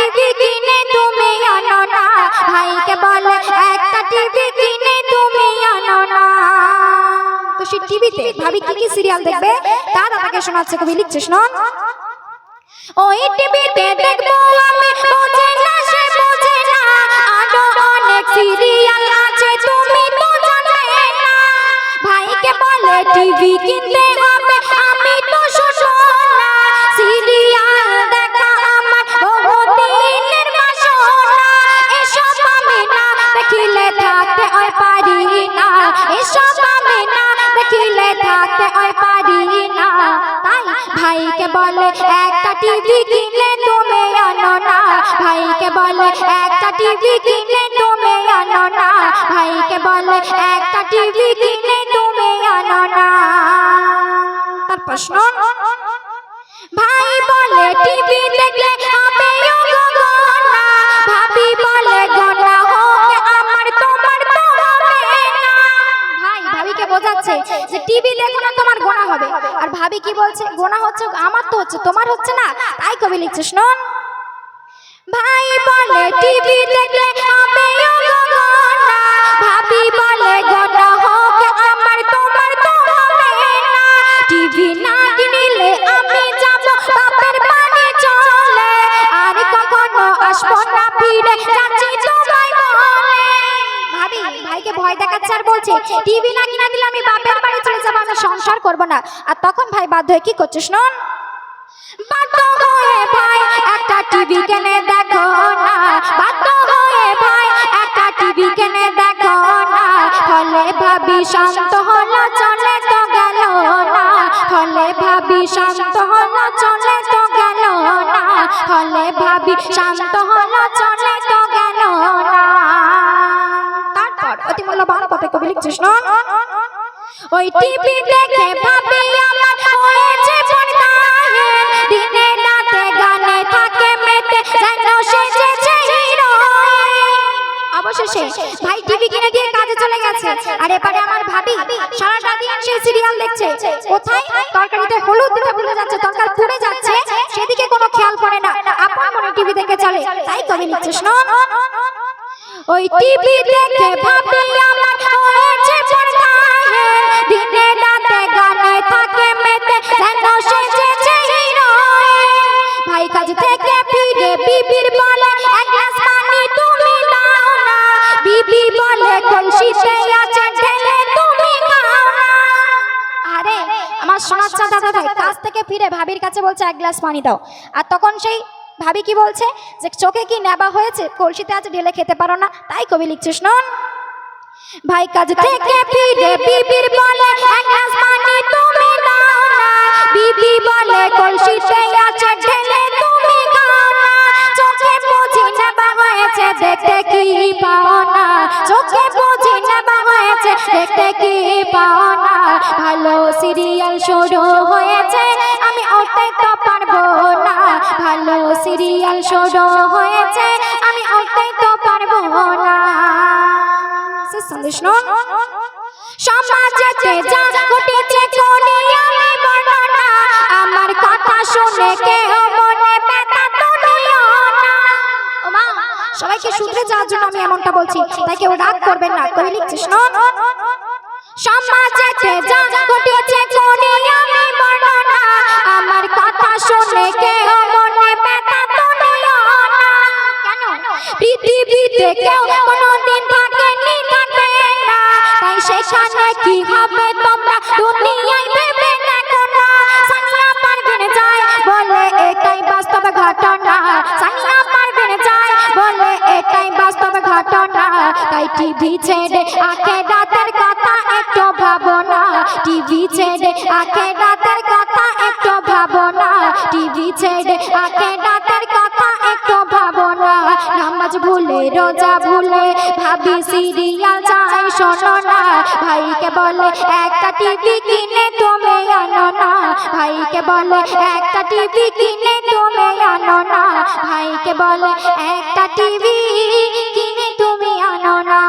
TV কিনে তুমি আনো না। ভাইকে বলে, একটা টিভি কিনে তুমি আনো না। তো সেই টিভিতে ভাবি কি কি সিরিয়াল দেখবে? তা দাদাকে শোনাচ্ছে কবি লিখছে শুনুন ওই টিভিতে দেখব আমি, বোঝে না সে বোঝে না। আরও অনেক সিরিয়াল আছে, তুমি তো না। ভাইকে বলে, টিভি কিনতে এসব দেখিলে থাকতে ওই পারি না। তাই ভাইকে বলে, একটা টিভি কিনলে তুমি আনো না। ভাইকে বলে, একটা টিভি কিনলে তুমি আনো না। ভাইকে বলে, একটা টিভি কিনলে তুমি আনো না। তার প্রশ্ন বোঝাচ্ছে যে টিভি দেখো না তোমার গোনা হবে। আর ভাবি কি বলছে? গোনা হচ্ছে আমার তো হচ্ছে তোমার হচ্ছে না। তাই কবি লিখছে শুনুন। ভাই বলে টিভি দেখলে হবে ভাবি বলে গনা হোক আমার তোমার তো হবে না। টিভি না কিনলে আমি যাব বাপের বাড়ি চলে। আর কখনো আসব না ফিরে ভয় বলছে টিভি না কিনা দিলে আমি বাপের বাড়ি চলে যাব, আমি সংসার করব না। আর তখন ভাই বাধ্য হয়ে কি করছিস শুনুন বাধ্য হয়ে ভাই একটা টিভি কিনে দেখো না। বাধ্য হয়ে ভাই একটা টিভি কিনে দেখো না। ফলে ভাবি শান্ত হলো, চলে তো গেল না। ফলে ভাবি শান্ত হলো, চলে তো গেল না। ফলে ভাবি শান্ত হলো, চলে কবি লিখছিস না ওই টিভি দেখে ভাবি আমার হয়েছে পর্দাহেন দিনে রাতে গানে থাকে মেতে যেন হিরোইন অবশেষে ভাই টিভি কিনে দিয়ে কাজে চলে গেছে। আর এবারে আমার ভাবি সারাটা দিন সেই সিরিয়াল দেখছে। কোথায়? তরকারিতে হলুদ দিতে ভুলে যাচ্ছে, তরকারি পুড়ে যাচ্ছে। সেদিকে কোনো খেয়াল করে না। আপন মনে টিভি দেখে চলে। তাই কবি লিখছে শুনুন ওই টিভি দেখে ভাবি আমার হয়েছে পর্দাহেন দিনে রাতে গানে থাকে মেতে, যেন সেজেছে হিরোইন ভাই কাজ থেকে ফিরে বিবির বলে, এক গ্লাস পানি তুমি দাও না। বিবি বলে কলসিতে আছে ঢেলে তুমি খাও আরে, আমার সোনাচ্চা দাদা ভাই কাজ থেকে ফিরে ভাবির কাছে বলছে, এক গ্লাস পানি দাও। আর তখন সেই ভাবি কি বলছে? যে চোখে কি নেবা হয়েছে? কলসিতে আছে ঢেলে খেতে পারো না। তাই কবি লিখছিস নন। ভাই কাজ থেকে ফিরে বিবির বলে এক গ্লাস পানি তুমি দাও না বিবি বলে কলসিতে আছে ঢেলে তুমি খাও না চোখে বুঝি নেবা হয়েছে দেখতে কি পাও না। চোখে বুঝি নেবা হয়েছে দেখতে কি পাও না। ভালো সিরিয়াল শুরু হয়েছে আমি ওটাই তো সিরিয়াল শুরু হয়েছে, আমি ওটাই তো পারব না। সমাজেতে যা ঘটেছে কোনি আমি আমার কথা শুনে কেউ মনে ব্যথা তো নিও না। সবাইকে যাওয়ার জন্য আমি এমনটা বলছি, তাই কেউ রাগ করবেন না। লিখছিস নন? সমাজেতে যা ঘটেছে কোনি আমি পৃথিবীতে কেউ কোনোদিন থাকেনি থাকে না। তাই সেখানে কি হবে তোমরা দুনিয়ায় ভেবে দেখো না সানিয়া পারবেন যায় বলে এটাই বাস্তব ঘটনা। সানিয়া পারবেন যায় বলে এটাই বাস্তব ঘটনা। তাই টিভি ছেড়ে আখে রাতের কথা একটু ভাবো না। টিভি ছেড়ে আখে রাতের কথা একটু ভাবো না। টিভি ছেড়ে আখে রাতের কথা একটু ভাবো না। নামাজ ভুলে, রোজা ভুলে, ভাবি সিরিয়াল চাই, শোনো না। ভাইকে বলে, একটা টিভি কিনে তুমি আনো না। ভাইকে বলে, একটা টিভি কিনে তুমি আনো না। ভাইকে বলে, একটা টিভি কিনে তুমি আনো না।